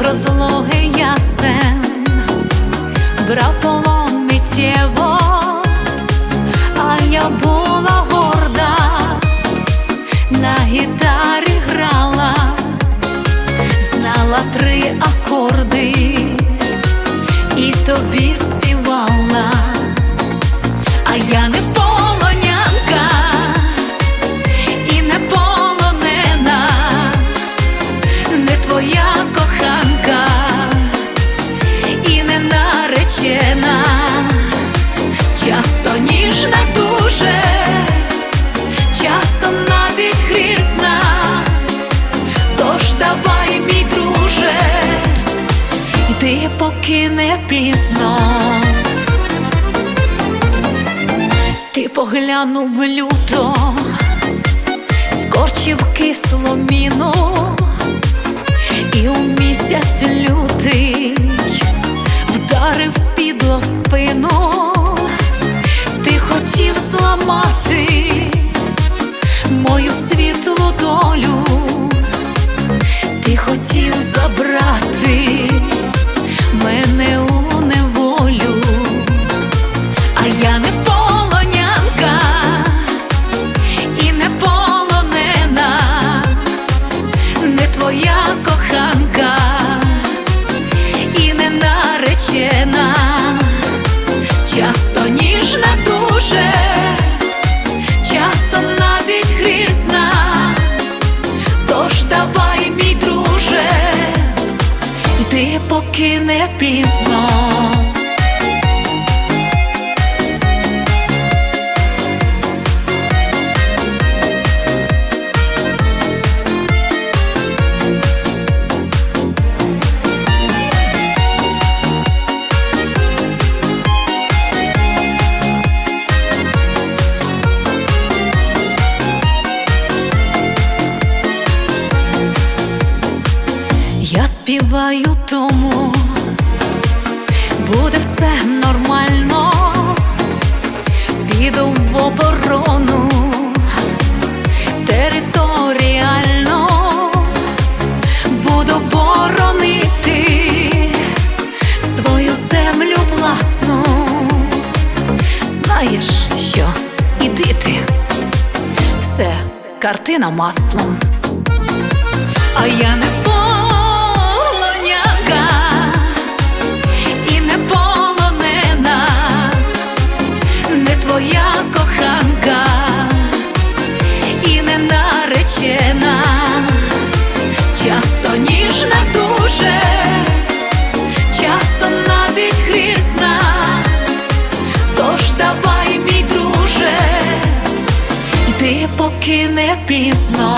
як розлоги ясен, брав полон миттєво, а я була горда, на гітарі грала, знала три акорди. Мій друже, йди, поки не пізно. Ти поглянув люто, скорчив кисло міну, твоя коханка і не наречена, часто ніжна дуже, часом навіть грізна, тож давай, мій друже, йди, поки не пізно. Співаю тому, буде все нормально, піду в оборону територіально, буду боронити свою землю власну. Знаєш що, іди все, картина маслом. А я не наречена, часто ніжна дуже, часом навіть грізна, тож давай, мій друже, йди, поки не пізно.